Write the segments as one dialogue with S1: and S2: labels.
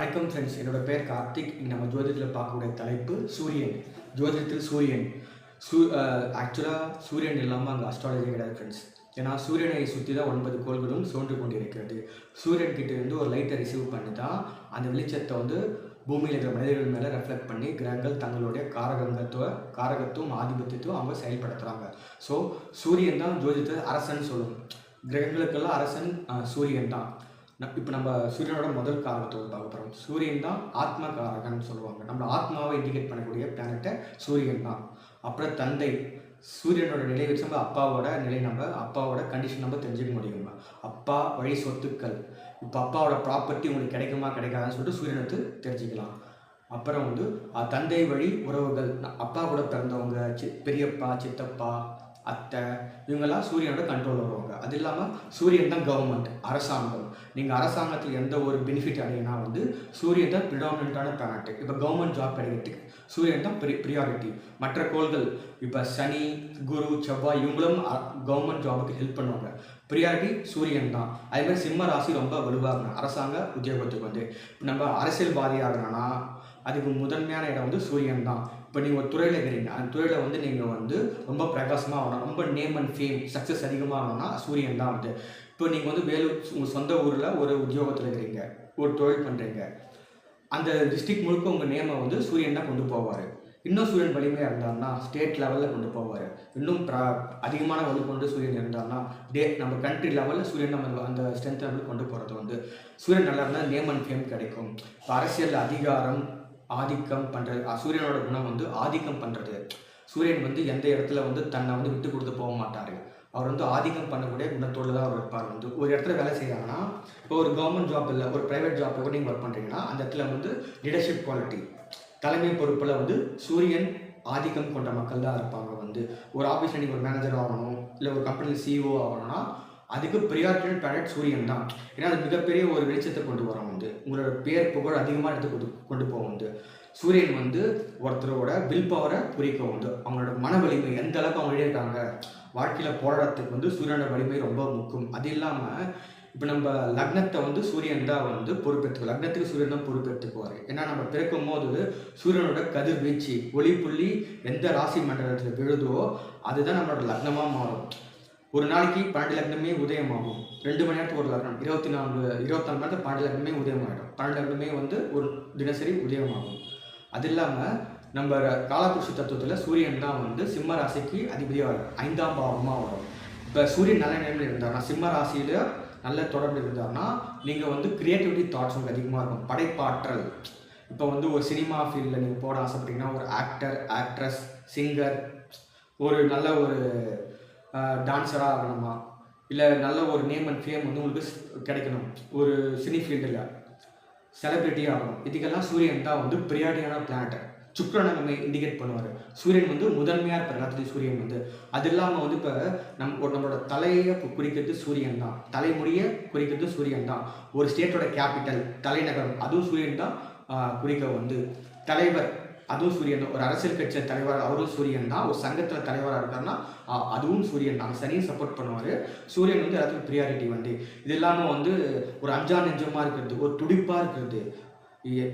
S1: வணக்கம் ஃப்ரெண்ட்ஸ் என்னோட பேர் கார்த்திக். நம்ம ஜோதிடத்தில் பார்க்கக்கூடிய தலைப்பு சூரியன். ஜோதிடத்தில் சூரியன். சூ ஆக்சுவலாக சூரியன் இல்லாமல் அங்கே அஸ்ட்ராலஜி கிடையாது ஃப்ரெண்ட்ஸ் ஏன்னா சூரியனை சுற்றி தான் ஒன்பது கோள்களும் சோன்று கொண்டிருக்கிறது. சூரியன் கிட்டேருந்து ஒரு லைட்டை ரிசீவ் பண்ணி தான் அந்த வெளிச்சத்தை வந்து பூமியில் இருக்கிற மனிதர்கள் மேலே ரெஃப்ளெக்ட் பண்ணி கிரகங்கள் தங்களுடைய காரகங்கத்துவ காரகத்துவம் ஆதிபத்தியத்துவம் அவங்க செயல்படுத்துகிறாங்க ஸோ சூரியன் தான் ஜோதிடத்தை அரசன் சொல்லும். கிரகங்களுக்கெல்லாம் அரசன் சூரியன் தான். இப்போ நம்ம சூரியனோட முதல் காரகத்தை பார்க்க போகிறோம் சூரியன் தான் ஆத்ம காரகன்னு சொல்லுவாங்க. நம்ம ஆத்மாவை இண்டிகேட் பண்ணக்கூடிய பிளானட்டை சூரியன் தான். அப்புறம் தந்தை சூரியனோட நிலை வச்சு நம்ம அப்பாவோட நிலை நம்ம அப்பாவோட கண்டிஷன் நம்ம தெரிஞ்சுக்க முடியும் அப்பா வழி சொத்துக்கள். இப்போ அப்பாவோட ப்ராப்பர்ட்டி உங்களுக்கு கிடைக்குமா கிடைக்காதான்னு சொல்லிட்டு சூரியனை தெரிஞ்சுக்கலாம். அப்புறம் வந்து தந்தை வழி உறவுகள். அப்பா கூட பிறந்தவங்க சி பெரியப்பா சித்தப்பா அத்தை இவங்கெல்லாம் சூரியனோட கண்ட்ரோல் வருவாங்க. அது இல்லாமல் சூரியன் தான் கவர்மெண்ட் அரசாங்கம். நீங்கள் அரசாங்கத்தில் எந்த ஒரு பெனிஃபிட் அடையினா வந்து சூரியன் தான் ப்ரிடாமினண்ட்டான பிளானட் இப்போ கவர்மெண்ட் ஜாப் கிடைக்கிறதுக்கு சூரியன் தான் ப்ரி ப்ரியாரிட்டி மற்ற கோள்கள் இப்போ சனி குரு செவ்வாய் இவங்களும் கவர்மெண்ட் ஜாபுக்கு ஹெல்ப் பண்ணுவாங்க. ப்ரியாரிட்டி சூரியன் தான். அதேமாதிரி சிம்ம ராசி ரொம்ப வலுவாக அரசாங்க உத்தியோகத்துக்கு வந்து. நம்ம அரசியல் ஆகணும்னா அதுக்கு முதன்மையான இடம் வந்து சூரியன் தான். இப்போ நீங்கள் ஒரு துறையில் இருக்கிறீங்க. அந்த துறையில் வந்து நீங்கள் வந்து ரொம்ப பிரகாசமாக ஆகணும். ரொம்ப நேம் அண்ட் ஃபேம் சக்ஸஸ் அதிகமாக ஆகணும்னா சூரியன் தான் வந்து இப்போ நீங்கள் வந்து வேலூர் உங்கள் சொந்த ஊரில் ஒரு உத்தியோகத்தில் இருக்கிறீங்க. ஒரு தொழில் பண்ணுறீங்க அந்த டிஸ்ட்ரிக்ட் முழுக்க உங்கள் நேமை வந்து சூரியன் தான் கொண்டு போவார். இன்னும் சூரியன் வலிமையாக இருந்தார்னா ஸ்டேட் லெவலில் கொண்டு போவார். இன்னும் ப்ரா அதிகமான வலு கொண்டு சூரியன் இருந்தார்னா டே நம்ம கண்ட்ரி லெவலில் சூரியன் நம்ம அந்த ஸ்ட்ரென்த் லெவலில் கொண்டு போகிறது வந்து சூரியன் நல்லா இருந்தால் நேம் அண்ட் ஃபேம் கிடைக்கும். இப்போ அரசியல் அதிகாரம் ஆதிக்கம் பண்ணுறது சூரியனோட குணம் வந்து ஆதிக்கம் பண்ணுறது சூரியன் வந்து எந்த இடத்துல வந்து தன்னை வந்து விட்டு கொடுத்து போக மாட்டார். அவர் வந்து ஆதிக்கம் பண்ணக்கூடிய குணத்தோடு தான் அவர் இருப்பார். வந்து ஒரு இடத்துல வேலை செய்கிறாங்கன்னா இப்போ ஒரு கவர்மெண்ட் ஜாப் இல்லை ஒரு ப்ரைவேட் ஜாப் கூட நீங்கள் ஒர்க் பண்ணுறீங்கன்னா அந்த இடத்துல வந்து லீடர்ஷிப் குவாலிட்டி தலைமை பொறுப்பில் வந்து சூரியன் ஆதிக்கம் கொண்ட மக்கள் தான் இருப்பாங்க. வந்து ஒரு ஆஃபீஸில் நீங்கள் ஒரு மேனேஜர் ஆகணும் இல்லை ஒரு கம்பெனியில் சிஇஓ ஆகணும்னா அதுக்கு ப்ரியாரிட்டி பிளானட் சூரியன் தான். ஏன்னா அது மிகப்பெரிய ஒரு வெளிச்சத்தை கொண்டு வரோம் வந்து உங்களோட பேர் புகழ் அதிகமாக எடுத்து கொண்டு கொண்டு போகும் வந்து சூரியன் வந்து ஒருத்தரோட வில் பவரை குறிக்கும் வந்து அவங்களோட மன வலிமை எந்த அளவுக்கு அவங்க இருக்காங்க வாழ்க்கையில் போராட்டத்துக்கு வந்து சூரியனோட வலிமை ரொம்ப முக்கியம். அது இல்லாமல் இப்போ நம்ம லக்னத்தை வந்து சூரியன் தான் வந்து பொறுப்பேற்றுக்கும் லக்னத்துக்கு சூரியன் தான் பொறுப்பேற்றுக்குவார். ஏன்னா நம்ம பிறக்கும் போது சூரியனோட கதிர்வீச்சு ஒளி புள்ளி எந்த ராசி மண்டலத்தில் விழுதோ அதுதான் நம்மளோட லக்னமாக மாறும். ஒரு நாளைக்கு பன்னெண்டு லக்னமே உதயமாகும். ரெண்டு மணி நேரத்துக்கு ஒரு லக்னம். இருபத்தி நாலு இருபத்தி நாலு மணி நேரத்துக்கு பன்னெண்டு லக்னமே உதயமாகிடும் பன்னெண்டு லக்னமே வந்து ஒரு தினசரி உதயமாகும். அது இல்லாமல் நம்ம காலபுருஷ தத்துவத்தில் சூரியன் தான் வந்து சிம்ம ராசிக்கு அதிபதியாக வரும். ஐந்தாம் பாவமாக வரும். இப்போ சூரியன் நல்ல நிலைமையில் இருந்தார்னா சிம்ம ராசியில் நல்ல தொடர்பு இருந்தார்னா நீங்கள் வந்து கிரியேட்டிவிட்டி தாட்ஸ் உங்களுக்கு அதிகமாக இருக்கும். படைப்பாற்றல். இப்போ வந்து ஒரு சினிமா ஃபீல்டில் நீங்கள் போட ஆசைப்பட்டீங்கன்னா ஒரு ஆக்டர் ஆக்ட்ரஸ் சிங்கர் ஒரு நல்ல ஒரு டான்ஸராக ஆகணுமா? இல்லை நல்ல ஒரு நேம் அண்ட் ஃபேம் வந்து உங்களுக்கு கிடைக்கணும். ஒரு சினி ஃபீல்டில் செலிப்ரிட்டி ஆகணும். இதுக்கெல்லாம் சூரியன் தான் வந்து பிரியாரிட்டியான பிளானட் சுக்கிரனை நம்ம இண்டிகேட் பண்ணுவார். சூரியன் வந்து முதன்மையாக இருப்பார் எல்லாத்துலேயும் சூரியன் வந்து அது இல்லாமல் வந்து இப்போ நம் நம்மளோட தலையை குறிக்கிறது சூரியன் தான். தலைமுடியை குறிக்கிறது சூரியன் தான். ஒரு ஸ்டேட்டோட கேபிட்டல் தலைநகரம் அதுவும் சூரியன் தான் குறிக்க வந்து தலைவர். அதுவும் சூரியன் தான். ஒரு அரசியல் கட்சி தலைவர் அவரும் சூரியன் தான். ஒரு சங்கத்தில் தலைவராக இருக்காருன்னா அதுவும் சூரியன் தான். சனியை சப்போர்ட் பண்ணுவார். சூரியன் வந்து எல்லாத்துக்கும் ப்ரியாரிட்டி வந்து இது இல்லாமல் வந்து ஒரு அஞ்சா நெஞ்சமாக இருக்கிறது ஒரு துடிப்பாக இருக்கிறது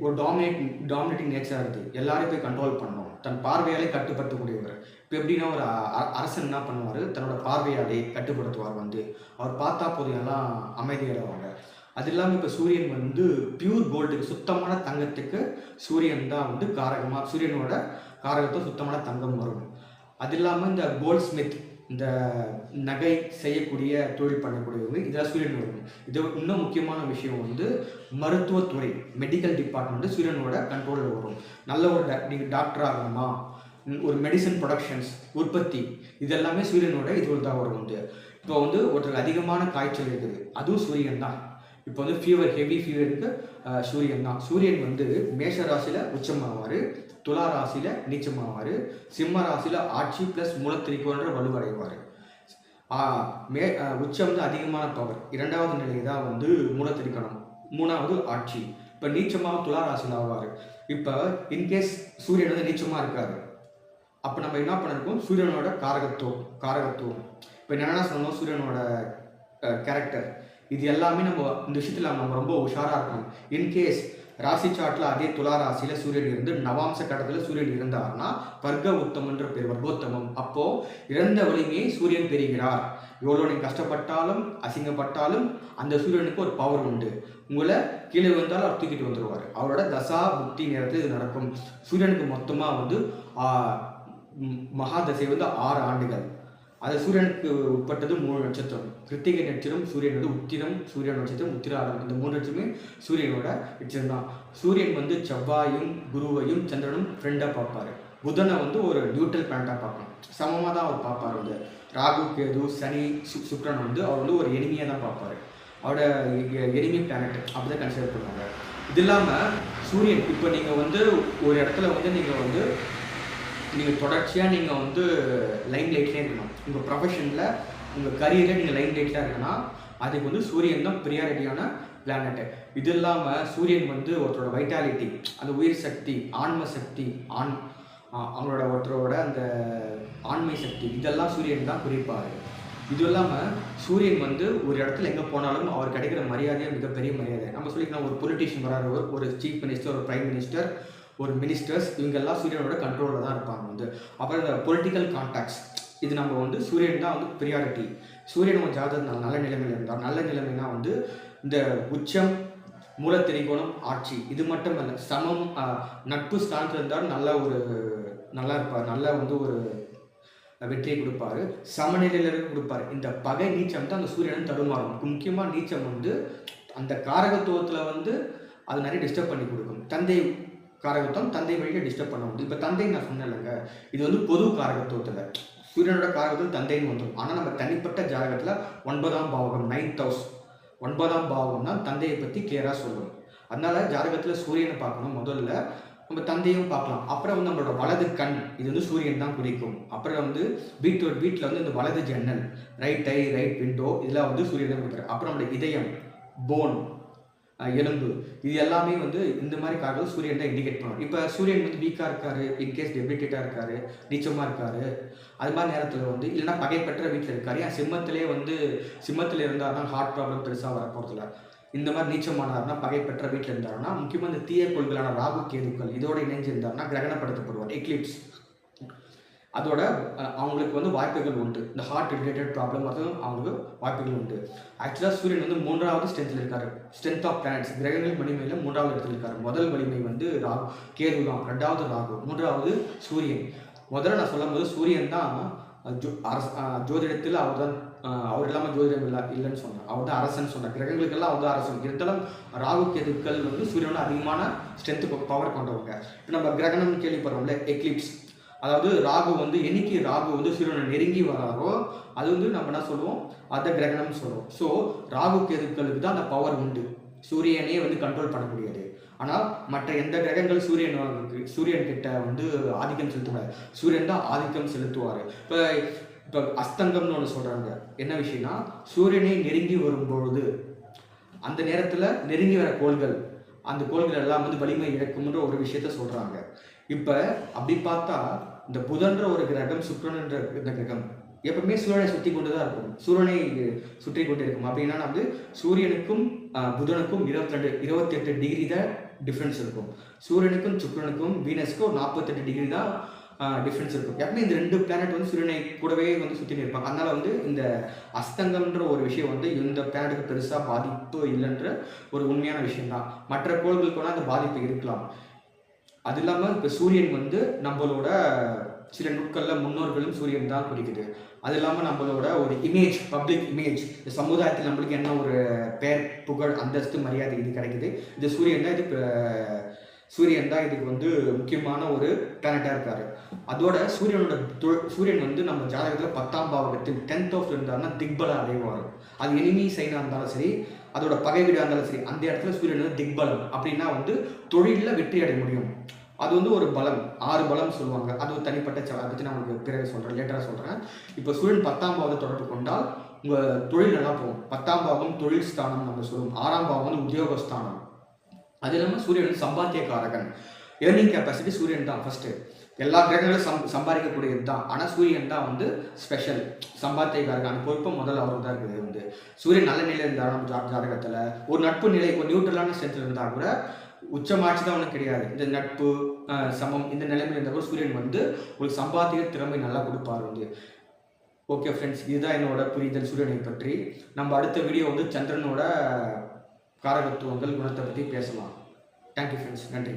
S1: ஒரு டாமினேட் டாமினேட்டிங் நேச்சராக இருக்குது. எல்லாரையும் போய் கண்ட்ரோல் பண்ணணும். தன் பார்வையாலே கட்டுப்படுத்தக்கூடியவர். இப்போ எப்படின்னா ஒரு அ- அரசன் என்ன பண்ணுவார்? தன்னோட பார்வையாலே கட்டுப்படுத்துவார் வந்து அவர் பார்த்தா போதும் எல்லாம் அமைதியாடுவாங்க அது இல்லாமல் இப்போ சூரியன் வந்து பியூர் கோல்டுக்கு சுத்தமான தங்கத்துக்கு சூரியன் தான் வந்து காரகமாக சூரியனோட காரகத்தை சுத்தமான தங்கம் வரும். அது இல்லாமல் இந்த கோல்ட் ஸ்மித் இந்த நகை செய்யக்கூடிய தொழில் பண்ணக்கூடியவங்க இதெல்லாம் சூரியன் வரும். இது இன்னும் முக்கியமான விஷயம் வந்து மருத்துவத்துறை மெடிக்கல் டிபார்ட்மெண்ட் சூரியனோட கண்ட்ரோலில் வரும். நல்ல ஒரு நீங்கள் டாக்டர் ஆகணுமா? ஒரு மெடிசன் ப்ரொடக்ஷன்ஸ் உற்பத்தி இதெல்லாமே சூரியனோட இதுவில் தான் வரும் வந்து. இப்போ வந்து ஒருத்தருக்கு அதிகமான காய்ச்சல் இருக்குது அதுவும் சூரியன் தான். இப்போ வந்து ஃபீவர் ஹெவி ஃபீவருக்கு சூரியன் தான். சூரியன் வந்து மேஷ ராசியில் உச்சமாவார் துலா ராசியில் நீச்சமாவார் சிம்ம ராசியில் ஆட்சி ப்ளஸ் மூலத்திரிக்கோன்ற வலுவடைவார். மே உச்சம் வந்து அதிகமான பவர் இரண்டாவது நிலை தான் வந்து மூலத்திரிக்கணம் மூணாவது ஆட்சி. இப்போ நீச்சமாக துலா ராசியில் ஆவார். இப்போ இன்கேஸ் சூரியன் வந்து நீச்சமாக இருக்காரு அப்போ நம்ம என்ன பண்ணிருக்கோம்? சூரியனோட காரகத்துவம் காரகத்துவம். இப்போ என்னென்ன சொன்னோம் சூரியனோட கேரக்டர் இது எல்லாமே நம்ம இந்த விஷயத்தில் நம்ம ரொம்ப உஷாராக இருக்கணும். இன்கேஸ் ராசி சாட்டில் அதே துலா ராசியில் சூரியன் இருந்து நவாம்ச கட்டத்தில் சூரியன் இருந்தார்னா வர்க்க உத்தமன்ற பேர் வர்க்கோத்தமம். அப்போது இறந்த வலிமையை சூரியன் பெறுகிறார். எவ்வளோ நீங்கள் கஷ்டப்பட்டாலும் அசிங்கப்பட்டாலும் அந்த சூரியனுக்கு ஒரு பவர் உண்டு. உங்களை கீழே வந்தாலும் அவர் தூக்கிட்டு வந்துடுவார் அவரோட தசா புக்தி நேரத்தில் இது நடக்கும். சூரியனுக்கு மொத்தமாக வந்து மகா தசை வந்து ஆறு ஆண்டுகள். அது சூரியனுக்கு உட்பட்டது மூணு நட்சத்திரம். கிருத்திகை நட்சத்திரம் சூரியன் வந்து உத்திரம் சூரியன் நட்சத்திரம் உத்திராடம் இந்த மூணு நட்சத்திரமே சூரியனோட நட்சத்திரம் தான் சூரியன் வந்து செவ்வாயும் குருவையும் சந்திரனும் ஃப்ரெண்டாக பார்ப்பாரு. புதனை வந்து ஒரு நியூட்ரல் பிளானட்டாக பார்க்கணும். சமமாக தான் அவர் பார்ப்பார் வந்து. ராகு கேது சனி சு சுக்ரன் வந்து அவர் வந்து ஒரு எளிமையாக தான் பார்ப்பாரு. அவரோட எளிமை பிளானட் அப்படி தான் கன்சிடர் பண்ணுவாங்க. இது இல்லாமல் சூரியன் இப்போ நீங்கள் வந்து ஒரு இடத்துல வந்து நீங்கள் வந்து நீங்கள் தொடர்ச்சியாக நீங்கள் வந்து லைன் லைட்லேயே இருக்கணும். உங்கள் ப்ரொஃபஷனில் உங்கள் கரியரில் நீங்கள் லைன் லைட்டில் இருக்கணும்னா அதுக்கு வந்து சூரியன் தான் ப்ரியாரிட்டியான பிளானட்டு இது இல்லாமல் சூரியன் வந்து ஒருத்தரோட வைட்டாலிட்டி அந்த உயிர் சக்தி ஆன்ம சக்தி ஆண் அவங்களோட ஒருத்தரோட அந்த ஆண்மை சக்தி இதெல்லாம் சூரியன் தான் குறிப்பார். இது இல்லாமல் சூரியன் வந்து ஒரு இடத்துல எங்கே போனாலும் அவர் கிடைக்கிற மரியாதையே மிகப்பெரிய மரியாதை. நம்ம சொல்லிக்கலாம் ஒரு பொலிட்டீஷியன் வராரு ஒரு- ஒரு சீஃப் மினிஸ்டர் ஒரு பிரைம் மினிஸ்டர் ஒரு மினிஸ்டர்ஸ் இவங்கெல்லாம் சூரியனோட கண்ட்ரோலில் தான் இருப்பாங்க வந்து. அப்புறம் இந்த பொலிட்டிக்கல் கான்டாக்ட்ஸ் இது நம்ம வந்து சூரியன் தான் வந்து ப்ரியாரிட்டி சூரியன் ஒரு ஜாதகத்தில் நல்ல நிலைமையில் இருந்தார் நல்ல நிலைமைனா வந்து இந்த உச்சம் மூலத்திரிகோணம் ஆட்சி. இது மட்டும் இல்லை சமம் நட்பு ஸ்தானத்தில் இருந்தால் நல்ல ஒரு நல்லா இருப்பார். நல்ல வந்து ஒரு வெற்றியை கொடுப்பாரு. சமநிலையில கொடுப்பாரு. இந்த பகை நீச்சம் தான் அந்த சூரியனும் தடுமாறும். முக்கியமாக நீச்சம் வந்து அந்த காரகத்துவத்தில் வந்து அது நிறைய டிஸ்டர்ப் பண்ணி கொடுக்கும். தந்தை காரகத்துவம் தந்தை வழியை டிஸ்டர்ப் பண்ண முடியும். இப்போ தந்தை நான் சொன்னேன்லங்க இது வந்து பொது காரகத்துவத்தில் சூரியனோட காரகத்தில் தந்தைன்னு வந்துடும் ஆனால் நம்ம தனிப்பட்ட ஜாதகத்தில் ஒன்பதாம் பாவகம் நைன்த் ஹவுஸ் ஒன்பதாம் பாவகம் தான் தந்தையை பற்றி கிளியராக சொல்லும் அதனால ஜாதகத்தில் சூரியனை பார்க்கணும் முதல்ல. நம்ம தந்தையும் பார்க்கலாம். அப்புறம் வந்து நம்மளோட வலது கண் இது வந்து சூரியன் தான் குறிக்கும். அப்புறம் வந்து வீட்டோட வீட்டில் வந்து இந்த வலது ஜன்னல் ரைட் ஐ ரைட் விண்டோ இதெல்லாம் வந்து சூரியன் தான் கொடுக்குறாரு அப்புறம் நம்மளோட இதயம் போன் எலும்பு. இது எல்லாமே வந்து இந்த மாதிரி காரணம் சூரியன் தான் இண்டிகேட் பண்ணுவோம் இப்போ சூரியன் வந்து வீக்காக இருக்காரு இன்கேஸ் டெபிலிட்டேட்டாக இருக்காரு நீச்சமாக இருக்காரு அது மாதிரி நேரத்தில் வந்து இல்லைன்னா பகைப்பற்ற வீட்டில் இருக்காரு. ஏன் சிம்மத்திலே வந்து சிம்மத்தில் இருந்தாருன்னா ஹார்ட் ப்ராப்ளம் பெருசாக வர போகிறதுல இந்த மாதிரி நீச்சமானார்னா பகைப்பற்ற வீட்டில் இருந்தாருன்னா முக்கியமாக இந்த தீய கொள்களான ராகு கேதுக்கள் இதோட இணைஞ்சு இருந்தாருன்னா கிரகணப்படுத்தப்படுவார். எக்லிப்ஸ் அதோட அவங்களுக்கு வந்து வாய்ப்புகள் உண்டு. இந்த ஹார்ட் ரிலேட்டட் ப்ராப்ளம் வந்து அவங்களுக்கு வாய்ப்புகள் உண்டு. ஆக்சுவலாக சூரியன் வந்து மூன்றாவது ஸ்ட்ரென்த்தில் இருக்கார். ஸ்ட்ரென்த் ஆஃப் பிளானட்ஸ் கிரகங்கள் வலிமையில் மூன்றாவது இடத்துல இருக்கார். முதல் வலிமை வந்து ராகு கேது தான். ரெண்டாவது ராகு மூன்றாவது சூரியன். முதல்ல நான் சொல்லும் போது சூரியன் தான் ஜோ அரச ஜோதிடத்தில் அவர் தான் அவர் இல்லாமல் ஜோதிடம் இல்லை இல்லைன்னு சொன்னார். அவர் தான் அரசன் சொன்னார். கிரகங்களுக்கெல்லாம் அவர் தான் அரசன். இருந்தாலும் ராகு கேதுக்கள் வந்து சூரியனோட அதிகமான ஸ்ட்ரென்த்து பவர் கொண்டவங்க. நம்ம கிரகணம்னு கேள்விப்படுறோம்ல எக்லிப்ஸ் அதாவது ராகு வந்து என்னைக்கு ராகு வந்து சூரியனை நெருங்கி வராரோ அது வந்து நம்ம என்ன சொல்லுவோம்? அத கிரகணம்னு சொல்லுவோம். ஸோ ராகு கேதுக்களுக்கு தான் அந்த பவர் உண்டு. சூரியனே வந்து கண்ட்ரோல் பண்ண முடியாது ஆனால் மற்ற எந்த கிரகங்கள் சூரியன் சூரியன் கிட்ட வந்து ஆதிக்கம் செலுத்துவார்? சூரியன் தான் ஆதிக்கம் செலுத்துவார். இப்போ இப்போ அஸ்தங்கம்னு ஒன்று சொல்கிறாங்க என்ன விஷயம்னா சூரியனை நெருங்கி வரும்பொழுது அந்த நேரத்தில் நெருங்கி வர கோள்கள் அந்த கோள்கள் எல்லாம் வந்து வலிமை இழக்கும்ன்ற ஒரு விஷயத்த சொல்கிறாங்க இப்போ அப்படி பார்த்தா இந்த புதன்ற ஒரு கிரகம் சுக்கிரன்ன்ற இந்த கிரகம் எப்பவுமே சூரியனை சுற்றி கொண்டு தான் இருக்கும். சூரியனை சுற்றி கொண்டு இருக்கும் அப்படின்னா வந்து சூரியனுக்கும் புதனுக்கும் இருபத்தி ரெண்டு இருபத்தி எட்டு டிகிரி தான் டிஃப்ரென்ஸ் இருக்கும். சூரியனுக்கும் சுக்ரனுக்கும் வீனஸ்க்கும் நாற்பத்தெட்டு டிகிரி தான் டிஃப்ரென்ஸ் இருக்கும். எப்பவுமே இந்த ரெண்டு பிளானட் வந்து சூரியனை கூடவே வந்து சுற்றி இருப்பாங்க. அதனால வந்து இந்த அஸ்தங்கம்ன்ற ஒரு விஷயம் வந்து இந்த பிளானட்டுக்கு பெருசாக பாதிப்பு இல்லைன்ற ஒரு உண்மையான விஷயம் தான் மற்ற கோள்களுக்கு வேணால் அந்த பாதிப்பு இருக்கலாம். அது இல்லாமல் இப்போ சூரியன் வந்து நம்மளோட சில நுட்களில் முன்னோர்களும் சூரியன் தான் குறிக்குது. அது இல்லாமல் நம்மளோட ஒரு இமேஜ் பப்ளிக் இமேஜ் இந்த சமுதாயத்தில் நம்மளுக்கு என்ன ஒரு பெயர் புகழ் அந்தஸ்து மரியாதை இது கிடைக்குது. இந்த சூரியன் தான் இது சூரியன் தான் இதுக்கு வந்து முக்கியமான ஒரு பிளானட்டாக இருக்காரு. அதோட சூரியனோட சூரியன் வந்து நம்ம ஜாதகத்தில் பத்தாம் பாவகத்தில் டென்த் ஆஃப் இருந்தாருன்னா திக்பல அடைவார். அது எனிமி சைனாக இருந்தாலும் சரி அதோட பகை வீடாக இருந்தாலும் சரி அந்த இடத்துல சூரியன் வந்து திக்பலம் அப்படின்னா வந்து தொழிலில் வெற்றி அடைய முடியும். அது வந்து ஒரு பலம் ஆறு பலம் சொல்லுவாங்க. அது ஒரு தனிப்பட்ட ச- அதை பற்றி நான் உங்களுக்கு பிறகு சொல்கிறேன் லேட்டராக சொல்கிறேன் இப்போ சூரியன் பத்தாம் பாவத்தை தொடர்பு கொண்டால் உங்கள் தொழில் நல்லா போகும். பத்தாம் பாவம் தொழில் ஸ்தானம் நம்ம சொல்லுவோம். ஆறாம் பாவம் வந்து உத்தியோகஸ்தானம் அது இல்லாமல் சூரியன் சம்பாத்தியக்காரகன். ஏர்னிங் கெப்பாசிட்டி சூரியன் தான் ஃபஸ்ட்டு எல்லா கிரகங்களும் சம் சம்பாதிக்கக்கூடியது தான். ஆனால் சூரியன் தான் வந்து ஸ்பெஷல் சம்பாத்தியக்காரகன் அந்த பொறுப்பு முதல்ல அவர் தான் இருக்குது. வந்து சூரியன் நல்ல நிலையில் இருந்தால் நம்ம ஜா ஜாதகத்தில் ஒரு நட்பு நிலை ஒரு நியூட்ரலான ஸ்ட்ரென்த்தில் இருந்தால் கூட உச்சமாட்சி தான் ஒன்றும் கிடையாது. இந்த நட்பு சமம் இந்த நிலைமையில் இருந்தால் கூட சூரியன் வந்து ஒரு சம்பாத்திய திறமை நல்லா கொடுப்பார் வந்து. ஓகே ஃப்ரெண்ட்ஸ் இதுதான் என்னோட புரிதல் சூரியனை பற்றி. நம்ம அடுத்த வீடியோ வந்து சந்திரனோட காரகத்துவங்கள் குணத்தை பற்றி பேசலாம். தேங்க்யூ ஃப்ரெண்ட்ஸ் நன்றி